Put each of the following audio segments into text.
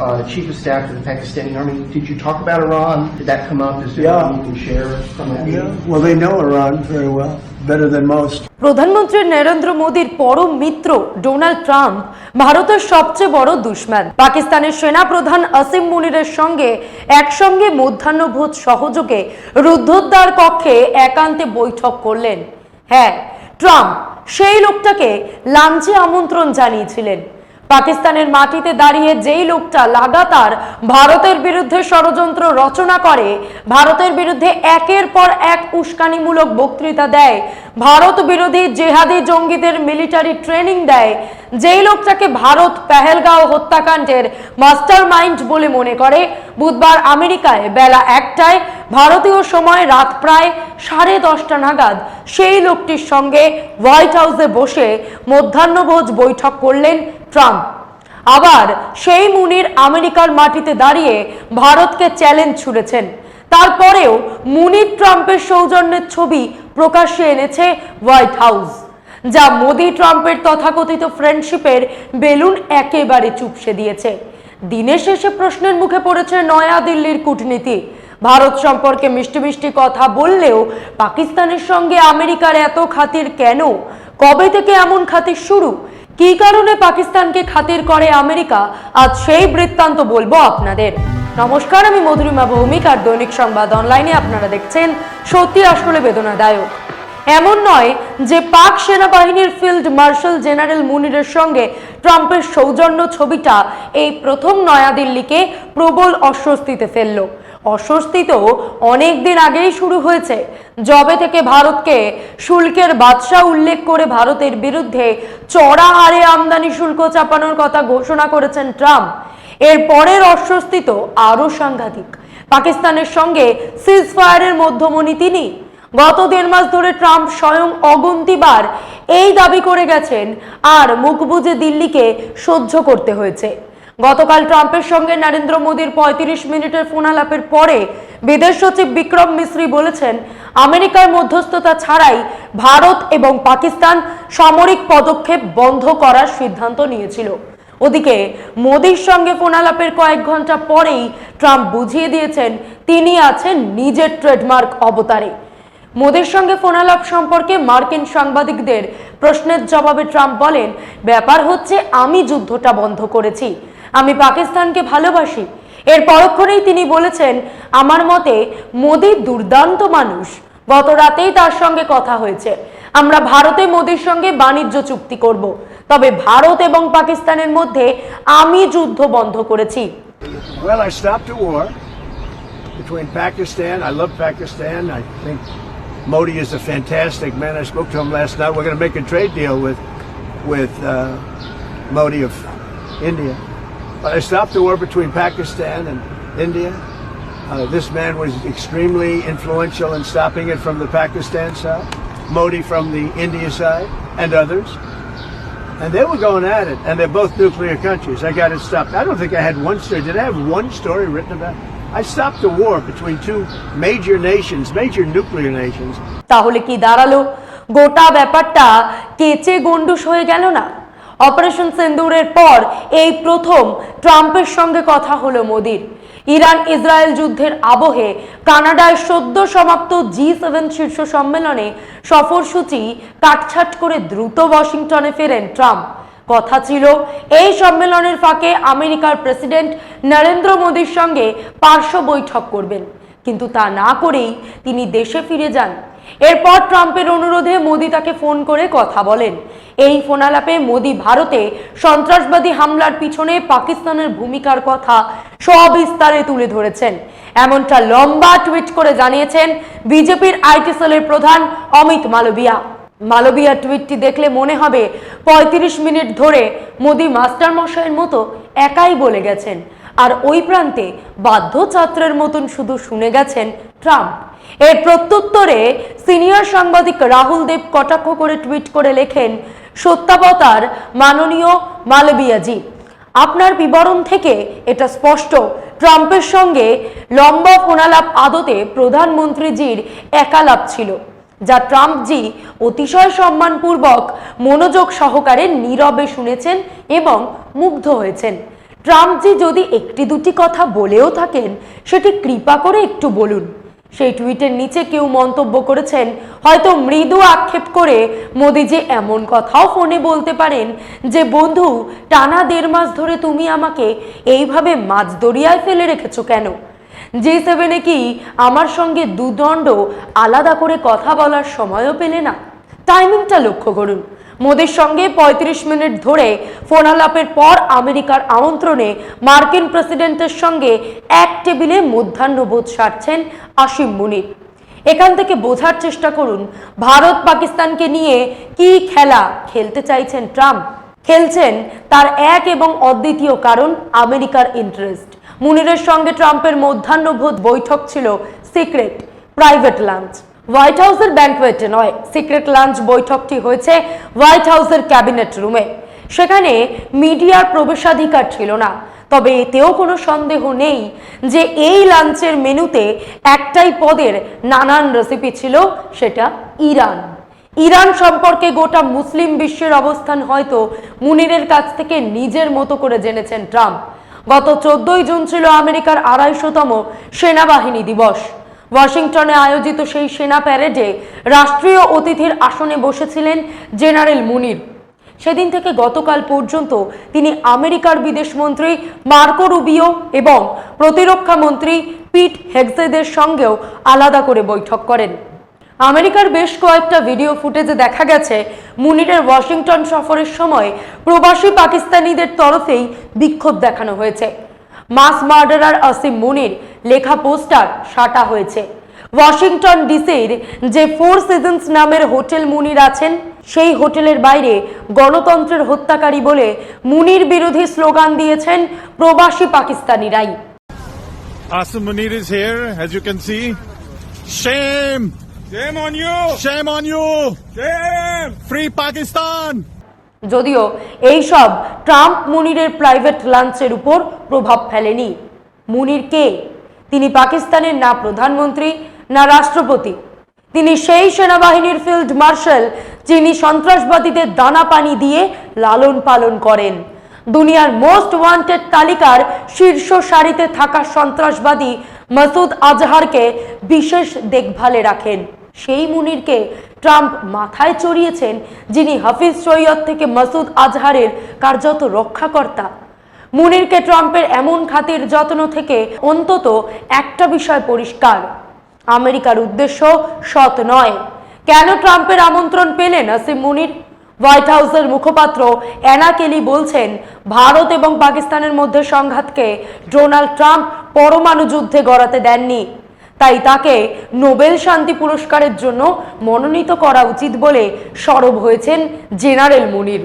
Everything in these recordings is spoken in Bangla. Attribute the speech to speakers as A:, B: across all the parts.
A: uh, chief of staff to the Pakistani army. Did you talk about Iran? Did that come up? Is there
B: Yeah.
A: anything you can share from that meeting?
B: Yeah, well, they know Iran very well, better than most.
C: প্রধানমন্ত্রী নরেন্দ্র মোদীর পরম মিত্র ডোনাল্ড ট্রাম্প ভারতের সবচেয়ে বড় দুশ্মন পাকিস্তানের সেনা প্রধান আসিম মুনিরের সঙ্গে একসঙ্গে মধ্যাহ্নভোজ সহযোগে রুদ্ধদ্বার কক্ষে একান্তে বৈঠক করলেন হ্যাঁ ট্রাম্প সেই লোকটাকে লাঞ্চে আমন্ত্রণ জানিয়েছিলেন পাকিস্তানের মাটিতে দাঁড়িয়ে যেই লোকটা লাগাতার ভারতের বিরুদ্ধে ষড়যন্ত্র রচনা করে, ভারতের বিরুদ্ধে একের পর এক উস্কানিমূলক বক্তৃতা দেয়, ভারত বিরোধী জেহাদি জঙ্গিদের মিলিটারি ট্রেনিং দেয়, যেই লোকটাকে ভারত পেহেলগাঁও হত্যাকাণ্ডের মাস্টার মাইন্ড বলে মনে করে। বুধবার আমেরিকায় বেলা একটায় ভারতীয় সময় রাত প্রায় সাড়ে দশটা নাগাদ সেই লোকটির সঙ্গে হোয়াইট হাউসে বসে মধ্যাহ্নভোজ বৈঠক করলেন ট্রাম্প। আবার সেই মুনির আমেরিকার মাটিতে দাঁড়িয়ে ভারতকে চ্যালেঞ্জ ছুড়েছেন। তারপরেও মুনির ট্রাম্পের সৌজন্যের ছবি প্রকাশ্যে এনেছে হোয়াইট হাউস, যা মোদি ট্রাম্পের তথাকথিত ফ্রেন্ডশিপের বেলুন একেবারে চুপসে দিয়েছে। দিনের শেষে প্রশ্নের মুখে পড়েছে নয়াদিল্লির কূটনীতি। ভারত সম্পর্কে মিষ্টি মিষ্টি কথা বললেও পাকিস্তানের সঙ্গে আমেরিকার এত খাতির কেন? কবে থেকে এমন খাতির শুরু? কী কারণে পাকিস্তানকে খাতির করে আমেরিকা? আজ সেই বৃত্তান্ত বলব আপনাদের। নমস্কার, আমি মধুরিমা ভৌমিক আর দৈনিক সংবাদ অনলাইনে আপনারা দেখছেন সত্যি আসলে বেদনাদায়ক। এমন নয় যে পাক সেনাবাহিনীর ফিল্ড মার্শাল জেনারেল মুনিরের সঙ্গে ট্রাম্পের সৌজন্য ছবিটা এই প্রথম নয়াদিল্লিকে প্রবল অস্বস্তিতে ফেলল। অস্বস্তি তো অনেক দিন আগেই শুরু হয়েছে। জবে থেকে ভারতকে শুল্কের বাদশা উল্লেখ করে ভারতের বিরুদ্ধে চড়া হারে আমদানি শুল্ক চাপানোর কথা ঘোষণা করেছেন ট্রাম্প। এর পরের অস্বস্তি তো আরও সাংঘাতিক। পাকিস্তানের সঙ্গে সিজ ফায়ারের মধ্যমণি তিনি। গত দেড় মাস ধরে ট্রাম্প স্বয়ং অগন্তিবার এই দাবি করে গেছেন, আর মুখ বুজে দিল্লিকে সহ্য করতে হয়েছে। গতকাল ট্রাম্পের সঙ্গে নরেন্দ্র মোদীর পঁয়ত্রিশ মিনিটের ফোনালাপের পরে বিদেশ সচিব বিক্রম মিশ্রি বলেছেন, আমেরিকার মধ্যস্থতা ছাড়াই ভারত এবং পাকিস্তান সামরিক পদক্ষেপ বন্ধ করার সিদ্ধান্ত নিয়েছিল। ওদিকে, মোদীর সঙ্গে ফোনালাপের কয়েক ঘণ্টা পরেই ট্রাম্প বুঝিয়ে দিয়েছেন, তিনি আছেন নিজের ট্রেডমার্ক অবতারে। মোদীর সঙ্গে ফোনালাপ সম্পর্কে মার্কিন সাংবাদিকদের প্রশ্নের জবাবে ট্রাম্প বলেন, ব্যাপার হচ্ছে আমি যুদ্ধটা বন্ধ করেছি। আমি পাকিস্তানকে ভালোবাসি এর পরক্ষণেই তিনি বলেছেন আমার মতে মোদী দুর্দান্ত মানুষ গত রাতেই তার সঙ্গে কথা হয়েছে আমরা ভারতে মোদীর সঙ্গে বাণিজ্য চুক্তি করব তবে ভারত এবং পাকিস্তানের মধ্যে আমি যুদ্ধ বন্ধ করেছি
D: Well, I stopped a war between Pakistan. I love Pakistan. I think Modi is a fantastic man. I spoke to him last night. We're going to make a trade deal with with uh, Modi of India. But I stopped the war between Pakistan and India. Uh, this man was extremely influential in stopping it from the Pakistan side, Modi from the India side, and others. And they were going at it, and they're both nuclear countries. I got it stopped. I don't think I had one story. Did I have one story written about it? I stopped a war between two major nations, major nuclear nations.
C: তাহলে কি দাঁড়ালো গোটা ব্যাপারটা কেচে গন্ডুস হয়ে গেল না অপারেশন সিন্দুরের পর এই প্রথম ট্রাম্পের সঙ্গে কথা হলো মোদির। ইরান ইসরায়েল যুদ্ধের আবহে কানাডায় সদ্য সমাপ্ত জি সেভেন শীর্ষ সম্মেলনে সফরসূচি কাটছাট করে দ্রুত ওয়াশিংটনে ফেরেন ট্রাম্প। কথা ছিল, এই সম্মেলনের ফাঁকে আমেরিকার প্রেসিডেন্ট নরেন্দ্র মোদীর সঙ্গে পার্শ্ব বৈঠক করবেন। কিন্তু তা না করেই তিনি দেশে ফিরে যান। এরপর ট্রাম্পের অনুরোধে মোদি তাকে ফোন করে কথা বলেন। এই ফোনালাপে মোদি ভারতে সন্ত্রাসবাদী হামলার পিছনে পাকিস্তানের ভূমিকার কথা সবিস্তারে তুলে ধরেছেন। এমনটা লম্বা টুইট করে জানিয়েছেন বিজেপির আইটি সেলের প্রধান অমিত মালবিয়া। মালবিয়ার টুইটটি দেখলে মনে হবে ৩৫ মিনিট ধরে মোদি মাস্টার মশাইয়ের মতো একাই বলে গেছেন। আর ওই প্রান্তে বাধ্য ছাত্রের মতন শুধু শুনে গেছেন ট্রাম্প। এর প্রত্যুত্তরে সিনিয়র সাংবাদিক রাহুল দেব কটাক্ষ করে টুইট করে লেখেন, সত্যাবতার মাননীয় মালবিয়াজি, আপনার বিবরণ থেকে এটা স্পষ্ট। ট্রাম্পের সঙ্গে লম্বা ফোনালাপ আদতে প্রধানমন্ত্রীজির একালাপ ছিল, যা ট্রাম্পজি অতিশয় সম্মানপূর্বক মনোযোগ সহকারে নীরবে শুনেছেন এবং মুগ্ধ হয়েছেন। ট্রাম্পজি যদি একটি দুটি কথা বলেও থাকেন, সেটি কৃপা করে একটু বলুন। সেই টুইটের নিচে কেউ মন্তব্য করেছেন, হয়তো মৃদু আক্ষেপ করে মোদিজি এমন কথাও ফোনে বলতে পারেন যে, বন্ধু, টানা দেড় মাস ধরে তুমি আমাকে এইভাবে মাছ দরিয়ায় ফেলে রেখেছো কেন? জি সেভেনে কি আমার সঙ্গে দুদণ্ড আলাদা করে কথা বলার সময়ও পেলে না? টাইমিংটা লক্ষ্য করুন। মোদির সঙ্গে ৩৫ মিনিট ধরে ফোন আলাপের পর আমেরিকার আমন্ত্রণে মার্কিন প্রেসিডেন্টের সঙ্গে এক টেবিলে মধ্যাহ্নভোজ সারছেন আসিম মুনির। এখান থেকে বোঝার চেষ্টা করুন, ভারত পাকিস্তানকে নিয়ে কি খেলা খেলতে চাইছেন ট্রাম্প? খেলছেন তার এক এবং অদ্বিতীয় কারণ আমেরিকার ইন্টারেস্ট মুনিরের সঙ্গে ট্রাম্পের মধ্যাহ্নভোজ বৈঠক ছিল সিক্রেট প্রাইভেট লাঞ্চ হোয়াইট হাউসের ব্যাংকোয়েটে নয় সিক্রেট লাঞ্চ বৈঠকটি হয়েছে হোয়াইট হাউসের ক্যাবিনেট রুমে সেখানে মিডিয়ার প্রবেশাধিকার ছিল না। তবে এতেও কোনো সন্দেহ নেই যে এই লাঞ্চের মেনুতে একটাই পদের নানান রেসিপি ছিল, সেটা ইরান। ইরান সম্পর্কে গোটা মুসলিম বিশ্বের অবস্থান হয়তো মুনিরের কাছ থেকে নিজের মতো করে জেনেছেন ট্রাম্প। গত চোদ্দই জুন ছিল আমেরিকার আড়াইশোতম সেনাবাহিনী দিবস। ওয়াশিংটনে আয়োজিত সেই সেনা প্যারেডে রাষ্ট্রীয় অতিথির আসনে বসেছিলেন জেনারেল মুনির। সেদিন থেকে গতকাল পর্যন্ত তিনি আমেরিকার বিদেশমন্ত্রী মার্কো রুবিও এবং প্রতিরক্ষা মন্ত্রী পিট হেগসেদের সঙ্গেও আলাদা করে বৈঠক করেন। আমেরিকার বেশ কয়েকটা ভিডিও ফুটেজে দেখা গেছে, মুনিরের ওয়াশিংটন সফরের সময় প্রবাসী পাকিস্তানিদের তরফেই বিক্ষোভ দেখানো হয়েছে। মাস মার্ডারার আসিম মুনির লেখা পোস্টার সাটা হয়েছে ওয়াশিংটন ডিসির যে ফোর সিজনস নামের হোটেল মুনির আছেন সেই হোটেলের বাইরে গণতন্ত্রের হত্যাকারী বলে মুনির বিরোধী স্লোগান দিয়েছেন প্রবাসী পাকিস্তানিরাই
E: Asim Munir is here, as you can see. Shame!
F: Shame on you!
E: Shame on you!
F: Shame!
E: Free Pakistan!
C: যদিও এই সব ট্রাম্প মুনিরের প্রাইভেট লাঞ্চের উপর প্রভাব ফেলেনি। মুনির কে? তিনি পাকিস্তানের না প্রধানমন্ত্রী, না রাষ্ট্রপতি। তিনি সেই সেনাবাহিনীর ফিল্ড মার্শাল যিনি সন্ত্রাসবাদীদের দানা পানি দিয়ে লালন পালন করেন। দুনিয়ার মোস্ট ওয়ান্টেড তালিকার শীর্ষ সারিতে থাকা সন্ত্রাসবাদী মাসুদ আজহারকে বিশেষ দেখভালে রাখেন। সেই মুনিরকে ট্রাম্প মাথায় চড়িয়েছেন, যিনি হাফিজ সৈয়দ থেকে মাসুদ আজহারের কার্যত রক্ষাকর্তা। মুনিরকে ট্রাম্পের এমন খাতির যত্ন থেকে অন্তত একটা বিষয় পরিষ্কার। আমেরিকার উদ্দেশ্য সৎ নয়। কেন ট্রাম্পের আমন্ত্রণ পেলেন আসিম মুনির? হোয়াইট হাউসের মুখপাত্র অ্যানা কেলি বলছেন, ভারত এবং পাকিস্তানের মধ্যে সংঘাতকে ডোনাল্ড ট্রাম্প পরমাণু যুদ্ধে গড়াতে দেননি। তাই তাকে নোবেল শান্তি পুরস্কারের জন্য মনোনীত করা উচিত বলে সরব হয়েছেন জেনারেল মুনির।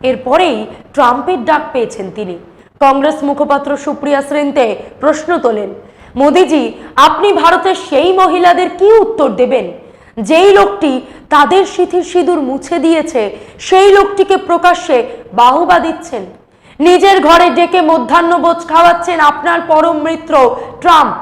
C: এরপরেই ট্রাম্পের ডাক পেয়েছেন তিনি। কংগ্রেস মুখপাত্র সুপ্রিয়া শ্রেন্তে প্রশ্ন তোলেন, মোদিজি, আপনি ভারতের সেই মহিলাদের কি উত্তর দেবেন? যেই লোকটি তাদের সিথির সিঁদুর মুছে দিয়েছে, সেই লোকটিকে প্রকাশ্যে বাহুবা দিচ্ছেন। নিজের ঘরে ডেকে মধ্যাহ্নভোজ খাওয়াচ্ছেন আপনার পরম মিত্র ট্রাম্প।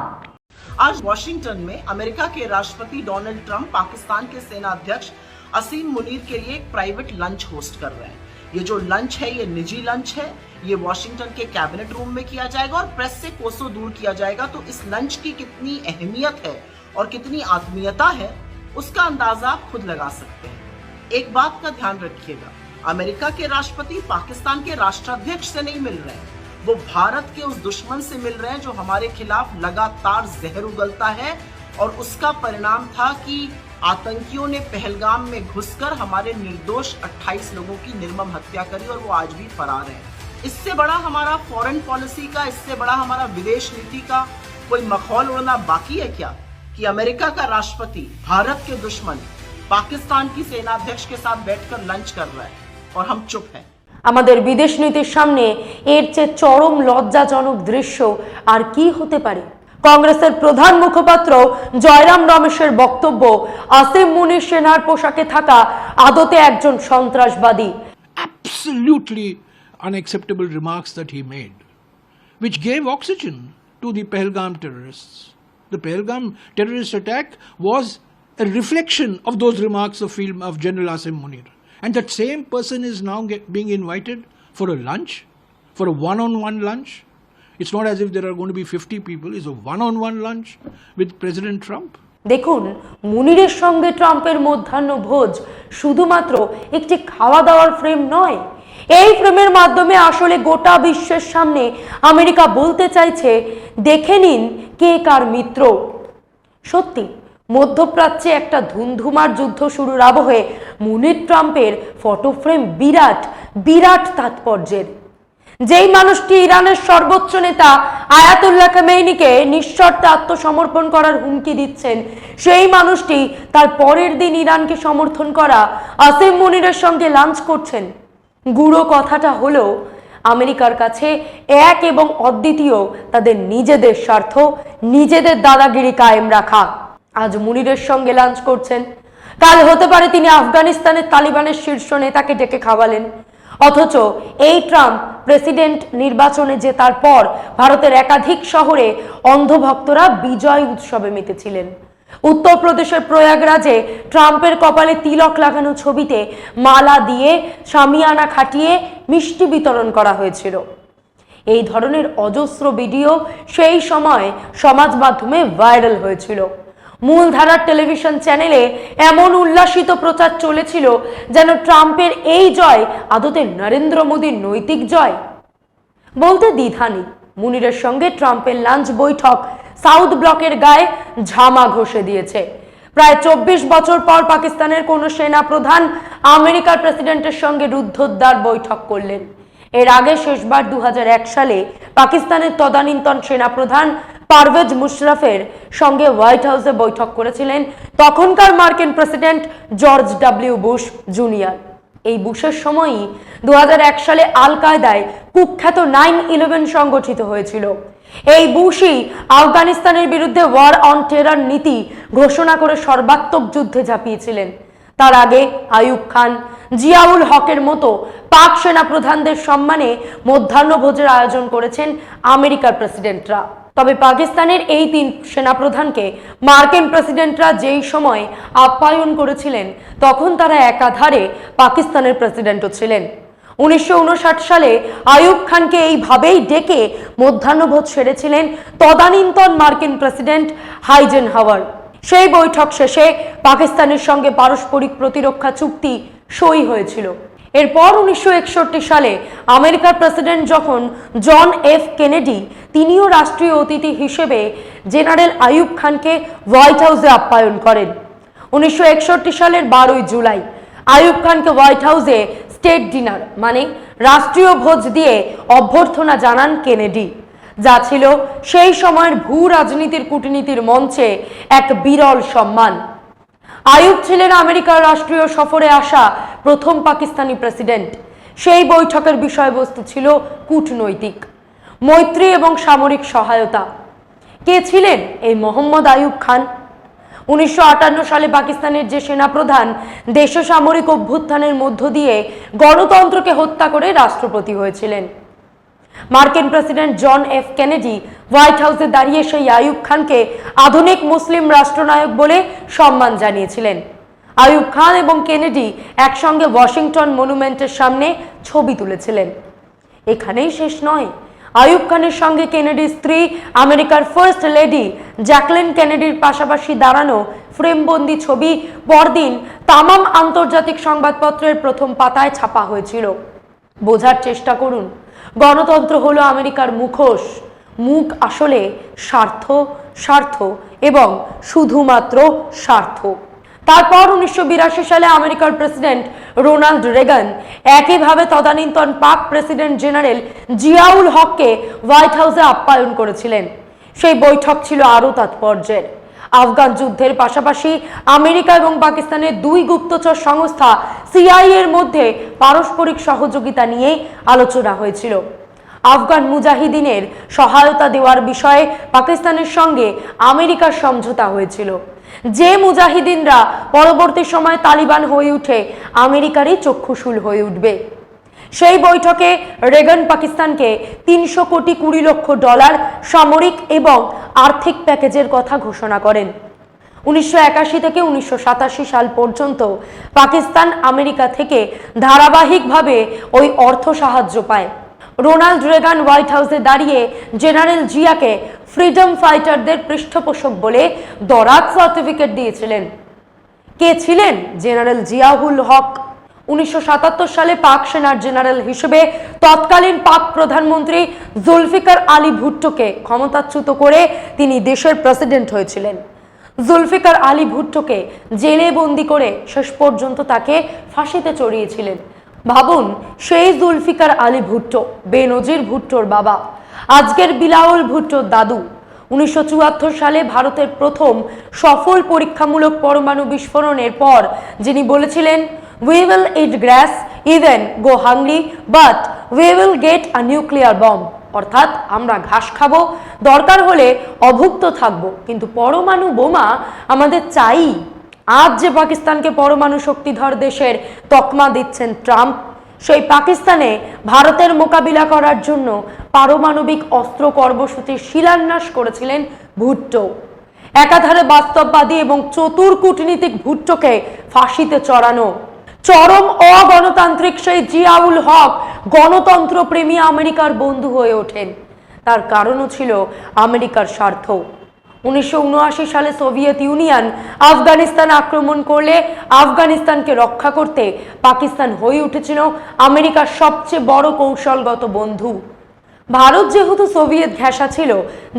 G: आज वॉशिंगटन में अमेरिका के राष्ट्रपति डोनाल्ड ट्रंप पाकिस्तान के सेना अध्यक्ष असीम मुनीर के लिए एक प्राइवेट लंच होस्ट कर रहे हैं। ये जो लंच है, ये निजी लंच है, ये वॉशिंगटन के कैबिनेट रूम में किया जाएगा और प्रेस से कोसों दूर किया जाएगा। तो इस लंच की कितनी अहमियत है और कितनी आत्मीयता है, उसका अंदाज़ा आप खुद लगा सकते हैं। एक बात का ध्यान रखिएगा, अमेरिका के राष्ट्रपति पाकिस्तान के राष्ट्राध्यक्ष से नहीं मिल रहे हैं। वो भारत के उस दुश्मन से मिल रहे हैं जो हमारे खिलाफ लगातार जहर उगलता है और उसका परिणाम था कि आतंकियों ने पहलगाम में घुसकर हमारे निर्दोष 28 लोगों की निर्मम हत्या करी और वो आज भी फरार हैं। इससे बड़ा हमारा फॉरेन पॉलिसी का, इससे बड़ा हमारा विदेश नीति का कोई मखौल उड़ना बाकी है क्या? कि अमेरिका का राष्ट्रपति, भारत के दुश्मन, पाकिस्तान की सेनाध्यक्ष के साथ बैठकर लंच कर रहा है और हम चुप हैं।
C: আমাদের বিদেশ নীতির সামনে এর চেয়ে চরম লজ্জাজনক দৃশ্য আর কি হতে পারে কংগ্রেসের প্রধান মুখপাত্র জয়রাম রমেশের বক্তব্য আসিম মুনির সেনার পোশাকে থাকা আদতে একজন সন্ত্রাসবাদী
F: Absolutely unacceptable remarks that he made, which gave oxygen to the Pahalgam terrorists. The Pahalgam terrorist attack was a reflection of those remarks of, film, of General Asim Munir. And that same person is now get, being invited for a lunch, for a one on one lunch. It's not as if there are going to be 50 people, it's a one on one lunch with President Trump.
C: দেখুন মুনিরের সঙ্গে ট্রাম্পের মধ্যাহ্ন ভোজ শুধুমাত্র একটি খাওয়া দাওয়ার ফ্রেম নয় এই ফ্রেমের মাধ্যমে আসলে গোটা বিশ্বের সামনে আমেরিকা বলতে চাইছে দেখে নিন কে কার মিত্র সত্যি মধ্যপ্রাচ্যে একটা ধুমধুমার যুদ্ধ শুরুর আবহে মুনির ট্রাম্পের ফটো ফ্রেম বিরাট বিরাট তাৎপর্যের। যেই মানুষটি ইরানের সর্বোচ্চ নেতা আয়াতুল্লাহ খামেইনিকে নিঃশর্তে আত্মসমর্পণ করার হুমকি দিচ্ছেন, সেই মানুষটি তার পরের দিন ইরানকে সমর্থন করা আসিম মুনিরের সঙ্গে লাঞ্চ করছেন। গুঁড়ো কথাটা হলো আমেরিকার কাছে এক এবং অদ্বিতীয় তাদের নিজেদের স্বার্থ, নিজেদের দাদাগিরি কায়েম রাখা। আজ মুনিরের সঙ্গে লাঞ্চ করছেন। কাল হতে পারে তিনি আফগানিস্তানের তালিবানের শীর্ষ নেতাকে ডেকে খাওয়ালেন। অথচ এই ট্রাম্প প্রেসিডেন্ট নির্বাচনে জেতার পর ভারতের একাধিক শহরে অন্ধভক্তরা বিজয় উৎসবে মেতেছিলেন। উত্তরপ্রদেশের প্রয়াগরাজে ট্রাম্পের কপালে তিলক লাগানো ছবিতে মালা দিয়ে সামিয়ানা খাটিয়ে মিষ্টি বিতরণ করা হয়েছিল। এই ধরনের অজস্র ভিডিও সেই সময় সমাজ মাধ্যমে ভাইরাল হয়েছিল। মূলধারার টেলিভিশন চ্যানেলে এমন উল্লাসিত প্রচার চলেছিল যেন ট্রাম্পের এই জয়, আদতে নরেন্দ্র মোদীর নৈতিক জয়। বলতে দ্বিধা নেই। মুনিরের সঙ্গে ট্রাম্পের লাঞ্চ বৈঠক সাউথ ব্লকের গায়ে ঝামা ঘষে দিয়েছে। প্রায় চব্বিশ বছর পর পাকিস্তানের কোনো সেনা প্রধান আমেরিকার প্রেসিডেন্টের সঙ্গে রুদ্ধদ্বার বৈঠক করলেন। এর আগে শেষবার দু হাজার এক সালে পাকিস্তানের তদানীন্তন সেনাপ্রধান পারভেজ মুশরাফের সঙ্গে হোয়াইট হাউসে বৈঠক করেছিলেন তখনকার মার্কিন president George W Bush junior. এই বুশের সময়ই দু হাজার এক সালে আল কায়দায় কুখ্যাত নাইন ইলেভেন সংগঠিত হয়েছিল। এই বুশই আফগানিস্তানের বিরুদ্ধে ওয়ার অন টেরার নীতি ঘোষণা করে সর্বাত্মক যুদ্ধে ঝাঁপিয়েছিলেন। তার আগে আইয়ুব খান, জিয়াউল হকের মতো পাক সেনা প্রধানদের সম্মানে মধ্যাহ্নভোজের আয়োজন করেছেন আমেরিকার প্রেসিডেন্টরা। তবে পাকিস্তানের এই তিন সেনাপ্রধানকে মার্কিন প্রেসিডেন্টরা যেই সময় আপ্যায়ন করেছিলেন, তখন তারা একাধারে পাকিস্তানের প্রেসিডেন্টও ছিলেন। উনিশশো উনষাট সালে আইয়ুব খানকে এইভাবেই ডেকে মধ্যাহ্নভোজ সেরেছিলেন তদানীন্তন মার্কিন প্রেসিডেন্ট হাইজেন হাওয়ার সেই বৈঠক শেষে পাকিস্তানের সঙ্গে পারস্পরিক প্রতিরক্ষা চুক্তি সই হয়েছিল। এরপর উনিশশো একষট্টি সালে আমেরিকার প্রেসিডেন্ট যখন জন এফ কেনেডি তিনিও রাষ্ট্রীয় অতিথি হিসেবে জেনারেল আইয়ুব খানকে হোয়াইট হাউসে আপ্যায়ন করেন। উনিশশো একষট্টি সালের বারোই জুলাই আইয়ুব খানকে হোয়াইট হাউসে স্টেট ডিনার মানে রাষ্ট্রীয় ভোজ দিয়ে অভ্যর্থনা জানান কেনেডি, যা ছিল সেই সময়ের ভূ রাজনীতির কূটনীতির মঞ্চে এক বিরল সম্মান। আয়ুব ছিলেন আমেরিকার রাষ্ট্রীয় সফরে আসা প্রথম পাকিস্তানি প্রেসিডেন্ট। সেই বৈঠকের বিষয়বস্তু ছিল কূটনৈতিক, মৈত্রী এবং সামরিক সহায়তা। কে ছিলেন এই মোহাম্মদ আয়ুব খান? উনিশশো আটান্ন সালে পাকিস্তানের যে সেনাপ্রধান দেশ সামরিক অভ্যুত্থানের মধ্য দিয়ে গণতন্ত্রকে হত্যা করে রাষ্ট্রপতি হয়েছিলেন। মার্কিন president John F Kennedy White হাউসে দাঁড়িয়ে সেই আয়ুব খানকে আধুনিক মুসলিম রাষ্ট্রনায়ক বলে সম্মান জানিয়েছিলেন। আয়ুব খান এবং কেনেডি একসঙ্গে ওয়াশিংটন মনুমেন্টের সামনে ছবি তুলেছিলেন। এখানেই শেষ নয়। আয়ুব খানের সঙ্গে কেনেডির স্ত্রী আমেরিকার ফার্স্ট লেডি জ্যাকলিন কেনেডির পাশাপাশি দাঁড়ানো ফ্রেমবন্দি ছবি পরদিন তামাম আন্তর্জাতিক সংবাদপত্রের প্রথম পাতায় ছাপা হয়েছিল। বোঝার চেষ্টা করুন। গণতন্ত্র হলো আমেরিকার মুখোশ। মুখ আসলে স্বার্থ স্বার্থ এবং শুধুমাত্র স্বার্থ। তারপর উনিশশো বিরাশি সালে আমেরিকার প্রেসিডেন্ট রোনাল্ড রেগান একইভাবে তদানীন্তন পাক প্রেসিডেন্ট জেনারেল জিয়াউল হককে হোয়াইট হাউসে আপ্যায়ন করেছিলেন। সেই বৈঠক ছিল আরও তাৎপর্যের। আফগান যুদ্ধের পাশাপাশি আমেরিকা এবং পাকিস্তানের দুই গুপ্তচর সংস্থা সিআইএ এর মধ্যে পারস্পরিক সহযোগিতা নিয়ে আলোচনা হয়েছিল। আফগান মুজাহিদিনের সহায়তা দেওয়ার বিষয়ে পাকিস্তানের সঙ্গে আমেরিকার সমঝোতা হয়েছিল। যে মুজাহিদিনরা পরবর্তী সময় তালিবান হয়ে উঠে আমেরিকারই চক্ষুশূল হয়ে উঠবে। সেই বৈঠকে রেগান পাকিস্তানকে তিনশো কোটি কুড়ি লক্ষ ডলার সামরিক এবং আর্থিক প্যাকেজের কথা ঘোষণা করেন। উনিশশো একাশি থেকে উনিশশো সাতাশি সাল পর্যন্ত পাকিস্তান আমেরিকা থেকে ধারাবাহিকভাবে ওই অর্থ সাহায্য পায়। রোনাল্ড রেগান হোয়াইট হাউসে দাঁড়িয়ে জেনারেল জিয়াকে ফ্রিডম ফাইটারদের পৃষ্ঠপোষক বলে দরাজ সার্টিফিকেট দিয়েছিলেন। কে ছিলেন জেনারেল জিয়াউল হক? উনিশশো সালে পাক সেনার জেনারেল হিসেবে তৎকালীন পাক প্রধানমন্ত্রী জুলফিকার আলী ভুট্টোকে ক্ষমতাচ্যুত করে তিনি দেশের প্রেসিডেন্ট হয়েছিলেন। জুলফিকার আলী ভুট্টোকে জেলে বন্দি করে শেষ পর্যন্ত তাকে ফাঁসিতে চড়িয়েছিলেন। ভাবুন, সেই জুলফিকার আলী ভুট্টো, বেনজির ভুট্টোর বাবা। আজকের বিলাউল ভুট্টোর দাদু। উনিশশো চুয়াত্তর সালে ভারতের প্রথম সফল পরীক্ষামূলক পরমাণু বিস্ফোরণের পর যিনি বলেছিলেন we will eat grass even go hungry but we will get a nuclear bomb অর্থাৎ আমরা ঘাস খাব, দরকার হলে অভুক্ত থাকব। কিন্তু পরমাণু বোমা আমাদের চাই। আজ যে পাকিস্তানকে পরমাণু শক্তিধর দেশের তকমা দিচ্ছেন ট্রাম্প, সেই পাকিস্তানে ভারতের মোকাবিলা করার জন্য পারমাণবিক অস্ত্র কর্মসূচির শিলান্যাস করেছিলেন ভুট্টো। একাধারে বাস্তববাদী এবং চতুর কূটনীতিক ভুট্টোকে ফাঁসিতে চড়ানো। চরম অগণতান্ত্রিক সেই জিয়াউল হক গণতন্ত্র প্রেমী আমেরিকার বন্ধু হয়ে ওঠেন। তার কারণও ছিল আমেরিকার স্বার্থ। উনিশশো উনআশি সালে সোভিয়েত ইউনিয়ন আফগানিস্তান আক্রমণ করলে আফগানিস্তানকে রক্ষা করতে পাকিস্তান হয়ে উঠেছিল আমেরিকার সবচেয়ে বড় কৌশলগত বন্ধু। ভারত যেহেতু সোভিয়েত ঘেঁষা ছিল,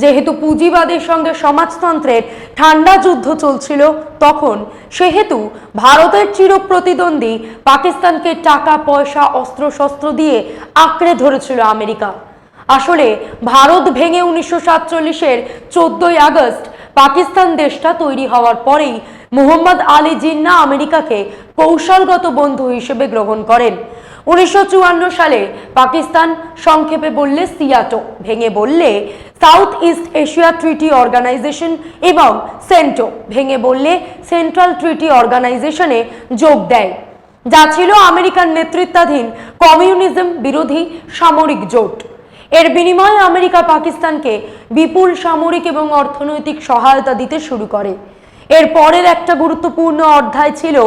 C: যেহেতু পুঁজিবাদের সঙ্গে সমাজতন্ত্রের ঠান্ডা যুদ্ধ চলছিল, তখন সেহেতু ভারতের চিরপ্রতিদ্বন্দ্বী পাকিস্তানকে টাকা, পয়সা, অস্ত্রশস্ত্র দিয়ে আঁকড়ে ধরেছিল আমেরিকা। আসলে ভারত ভেঙে উনিশশো সাতচল্লিশের চোদ্দই আগস্ট পাকিস্তান দেশটা তৈরি হওয়ার পরেই মুহম্মদ আলী জিন্না আমেরিকাকে কৌশলগত বন্ধু হিসেবে গ্রহণ করেন। উনিশশো চুয়ান্ন সালে পাকিস্তান সংক্ষেপে বললে সিয়াটো, ভেঙে বললে south east Asia treaty organisation এবং সেন্টো, ভেঙে বললে সেন্ট্রাল ট্রিটি অর্গানাইজেশনে যোগ দেয়। যা ছিল আমেরিকার নেতৃত্বাধীন কমিউনিজম বিরোধী সামরিক জোট। এর বিনিময়ে আমেরিকা পাকিস্তানকে বিপুল সামরিক এবং অর্থনৈতিক সহায়তা দিতে শুরু করে। এর পরের একটা গুরুত্বপূর্ণ অধ্যায় ছিল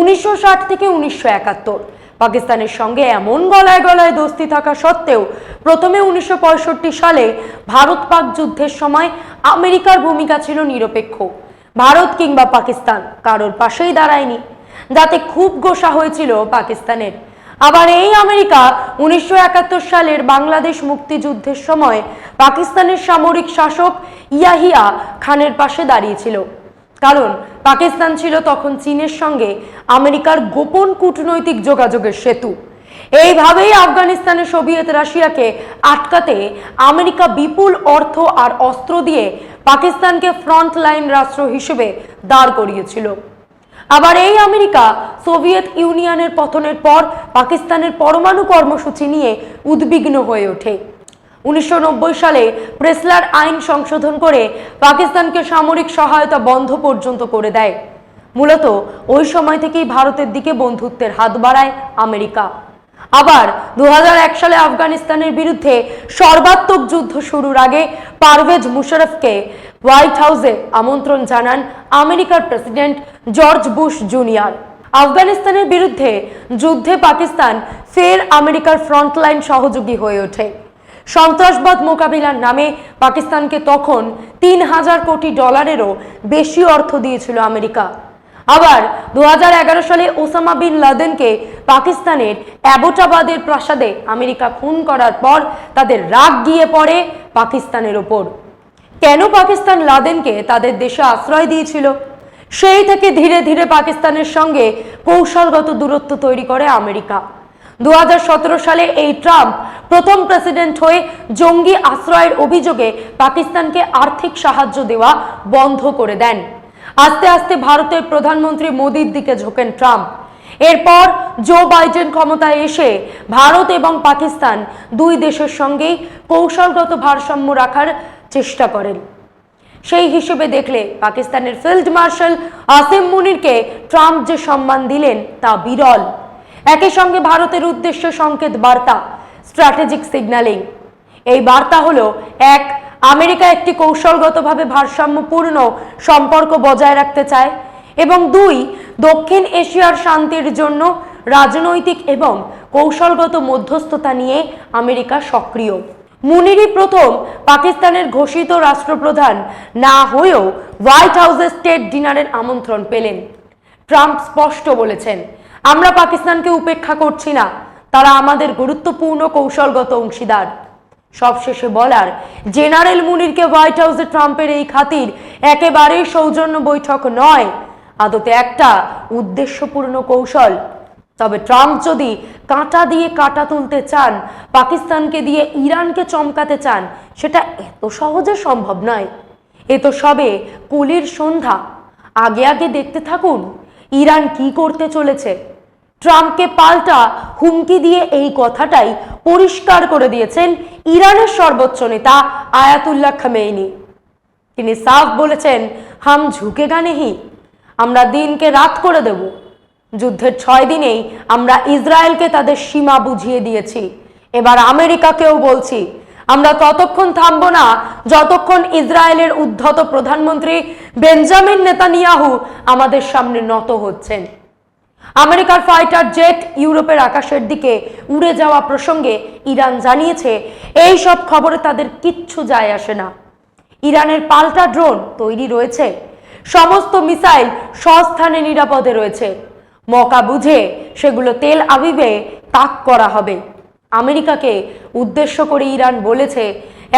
C: উনিশশো ষাট থেকে উনিশশো একাত্তর। পাকিস্তানের সঙ্গে এমন গলায় গলায় দোস্তি থাকা সত্ত্বেও প্রথমে উনিশশো পঁয়ষট্টি সালে ভারত পাক যুদ্ধের সময় আমেরিকার ভূমিকা ছিল নিরপেক্ষ। ভারত কিংবা পাকিস্তান কারোর পাশেই দাঁড়ায়নি, যাতে খুব গোসা হয়েছিল পাকিস্তানের। আবার এই আমেরিকা উনিশশো একাত্তর সালের বাংলাদেশ মুক্তিযুদ্ধের সময় পাকিস্তানের সামরিক শাসক ইয়াহিয়া খানের পাশে দাঁড়িয়েছিল। কারণ পাকিস্তান ছিল তখন চীনের সঙ্গে আমেরিকার গোপন কূটনৈতিক যোগাযোগের সেতু। এইভাবেই আফগানিস্তানে সোভিয়েত রাশিয়াকে আটকাতে আমেরিকা বিপুল অর্থ আর অস্ত্র দিয়ে পাকিস্তানকে ফ্রন্ট লাইন রাষ্ট্র হিসেবে দাঁড় করিয়েছিল। আবার এই আমেরিকা সোভিয়েত ইউনিয়নের পতনের পর পাকিস্তানের পরমাণু কর্মসূচি নিয়ে উদ্বিগ্ন হয়ে ওঠে। উনিশশো নব্বই সালে প্রেসলার আইন সংশোধন করে পাকিস্তানকে সামরিক সহায়তা বন্ধ পর্যন্ত করে দেয়। মূলত ওই সময় থেকেই ভারতের দিকে বন্ধুত্বের হাত বাড়ায় আমেরিকা। আবার দু হাজার এক সালে আফগানিস্তানের বিরুদ্ধে সর্বাত্মক যুদ্ধ শুরুর আগে পারভেজ মুশারফকে হোয়াইট হাউসে আমন্ত্রণ জানান আমেরিকার প্রেসিডেন্ট জর্জ বুশ জুনিয়র। আফগানিস্তানের বিরুদ্ধে যুদ্ধে পাকিস্তান ফের আমেরিকার ফ্রন্টলাইন সহযোগী হয়ে ওঠে। সন্ত্রাসবাদ মোকাবিলার নামে পাকিস্তানকে তখন তিন হাজার কোটি ডলারেরও বেশি অর্থ দিয়েছিল আমেরিকা। আবার দু হাজার এগারো সালে ওসামা বিন লাদেনকে পাকিস্তানের অ্যাবোটাবাদের প্রাসাদে আমেরিকা খুন করার পর তাদের রাগ গিয়ে পড়ে পাকিস্তানের ওপর। কেন পাকিস্তান লাদেনকে তাদের দেশে আশ্রয় দিয়েছিল? সেই থেকে ধীরে ধীরে পাকিস্তানের সঙ্গে কৌশলগত দূরত্ব তৈরি করে আমেরিকা। দু হাজার সতেরো সালে এই ট্রাম্প প্রথম প্রেসিডেন্ট হয়ে জঙ্গি আশ্রয়ের অভিযোগে পাকিস্তানকে আর্থিক সাহায্য দেওয়া বন্ধ করে দেন। আস্তে আস্তে ভারতের প্রধানমন্ত্রী মোদীর দিকে ঝোঁকেন ট্রাম্প। এরপর জো বাইডেন ক্ষমতায় এসে ভারত এবং পাকিস্তান দুই দেশের সঙ্গেই কৌশলগত ভারসাম্য রাখার চেষ্টা করেন। সেই হিসেবে দেখলে পাকিস্তানের ফিল্ড মার্শাল আসিম মুনিরকে ট্রাম্প যে সম্মান দিলেন তা বিরল। একই সঙ্গে ভারতের উদ্দেশ্য সংকেত বার্তা স্ট্র্যাটেজিক সিগন্যালিং এই বার্তা হলো, এক, আমেরিকা একটি কৌশলগতভাবে ভারসাম্যপূর্ণ সম্পর্ক বজায় রাখতে চায় এবং দুই, দক্ষিণ এশিয়ার শান্তির জন্য রাজনৈতিক এবং কৌশলগত মধ্যস্থতা নিয়ে আমেরিকা সক্রিয়। মুনিরই প্রথম পাকিস্তানের ঘোষিত রাষ্ট্রপ্রধান না হয়েও হোয়াইট হাউসের স্টেট ডিনারের আমন্ত্রণ পেলেন। ট্রাম্প স্পষ্ট বলেছেন আমরা পাকিস্তানকে উপেক্ষা করছি না। তারা আমাদের গুরুত্বপূর্ণ কৌশলগত অংশীদার। সবশেষে বলার, জেনারেল মুনিরকে হোয়াইট হাউসে ট্রাম্পের এই খাতির একেবারেই সৌজন্য বৈঠক নয়, আদতে একটা উদ্দেশ্যপূর্ণ কৌশল। তবে ট্রাম্প যদি কাঁটা দিয়ে কাঁটা তুলতে চান, পাকিস্তানকে দিয়ে ইরানকে চমকাতে চান, সেটা এত সহজে সম্ভব নয়। এ তো সবে কুলির সন্ধ্যা। আগে আগে দেখতে থাকুন, ইরান কি করতে চলেছে। ট্রাম্পকে পাল্টা হুমকি দিয়ে এই কথাটাই পরিষ্কার করে দিয়েছেন ইরানের সর্বোচ্চ নেতা আয়াতুল্লাহ খামেইনি। তিনি সাফ বলেছেন, হাম ঝুঁকে গানেহি আমরা দিনকে রাত করে দেব। যুদ্ধের ছয় দিনেই আমরা ইসরায়েলকে তাদের সীমা বুঝিয়ে দিয়েছি। এবার আমেরিকাকেও বলছি, আমরা ততক্ষণ থামব না যতক্ষণ ইসরায়েলের উদ্ধত প্রধানমন্ত্রী বেঞ্জামিন নেতানিয়াহু আমাদের সামনে নত হচ্ছেন। আমেরিকার ফাইটার জেট ইউরোপের আকাশের দিকে উড়ে যাওয়া প্রসঙ্গে ইরান জানিয়েছে, এই সব খবরে তাদের কিচ্ছু যায় আসে না। ইরানের পাল্টা ড্রোন তৈরি রয়েছে। সমস্ত মিসাইল সস্থানে নিরাপদে রয়েছে। মকা বুঝে সেগুলো তেল আবিবে, তাক করা হবে। আমেরিকাকে উদ্দেশ্য করে ইরান বলেছে,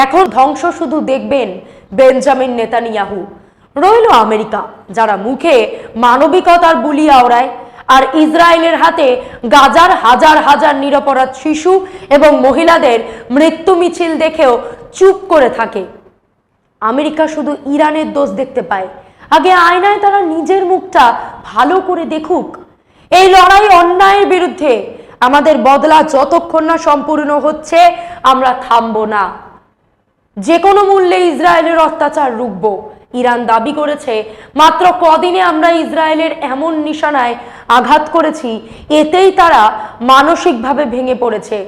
C: এখন ধ্বংস শুধু দেখবেন বেঞ্জামিন নেতানিয়াহু। রইল আমেরিকা, যারা মুখে মানবিকতার বুলি আওড়ায় আর ইসরায়েলের হাতে গাজার হাজার হাজার নিরপরাধ শিশু এবং মহিলাদের মৃত্যু মিছিল দেখেও চুপ করে থাকে। আমেরিকা শুধু ইরানের দোষ দেখতে পায়। আগে আয়নায় তারা নিজের মুখটা ভালো করে দেখুক। এই লড়াই অন্যায়ের বিরুদ্ধে আমাদের বদলা যতক্ষণ না সম্পূর্ণ হচ্ছে, আমরা থামবো না। যে কোনো মূল্যে ইসরায়েলের অত্যাচার রুখব। ইরান দাবি করেছে, মাত্র কদিনে আমরা ইসরায়েলের এমন নিশানায় আঘাত করেছি, এতেই তারা মানসিকভাবে ভেঙে পড়েছে।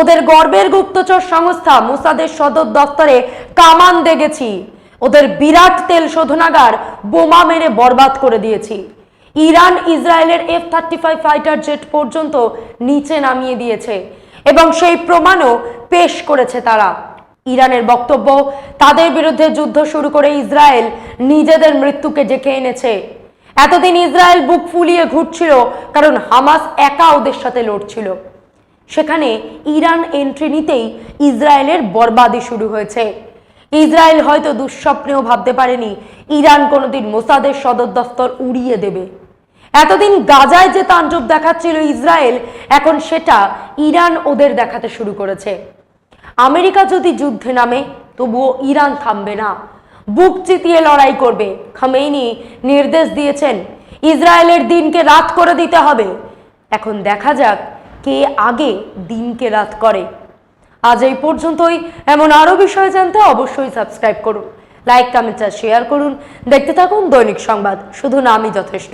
C: ওদের গর্বের গুপ্তচর সংস্থা মোসাদের সদর দপ্তরে কামান দেখেছি ওদের বিরাট তেল শোধনাগার বোমা মেরে বরবাদ করে দিয়েছি। ইরান ইসরায়েলের F thirty five fighter jet পর্যন্ত নিচে নামিয়ে দিয়েছে এবং সেই প্রমাণও পেশ করেছে তারা। ইরানের বক্তব্য, তাদের বিরুদ্ধে যুদ্ধ শুরু করে ইসরায়েল নিজেদের মৃত্যুকে ডেকে এনেছে। এতদিন ইসরায়েল বুক ফুলিয়ে ঘুরছিল, কারণ হামাস একা ওদের সাথে লড়ছিল। সেখানে ইরান এন্ট্রি নিতেই ইসরায়েলের বরবাদি শুরু হয়েছে। ইসরায়েল হয়তো দুঃস্বপ্নেও ভাবতে পারেনি, ইরান কোনোদিন মোসাদের সদর দফতর উড়িয়ে দেবে। এতদিন গাজায় যে তাণ্ডব দেখাচ্ছিল ইসরায়েল, এখন সেটা ইরান ওদের দেখাতে শুরু করেছে। আমেরিকা যদি যুদ্ধে নামে, তবুও ইরান থামবে না। বুক চিতিয়ে লড়াই করবে। খামেইনি নির্দেশ দিয়েছেন, ইসরায়েলের দিনকে রাত করে দিতে হবে। এখন দেখা যাক কে আগে দিনকে রাত করে। আজ এই পর্যন্তই। এমন আরও বিষয় জানতে অবশ্যই সাবস্ক্রাইব করুন। লাইক, কমেন্ট আর শেয়ার করুন। দেখতে থাকুন দৈনিক সংবাদ। শুধু নামই যথেষ্ট।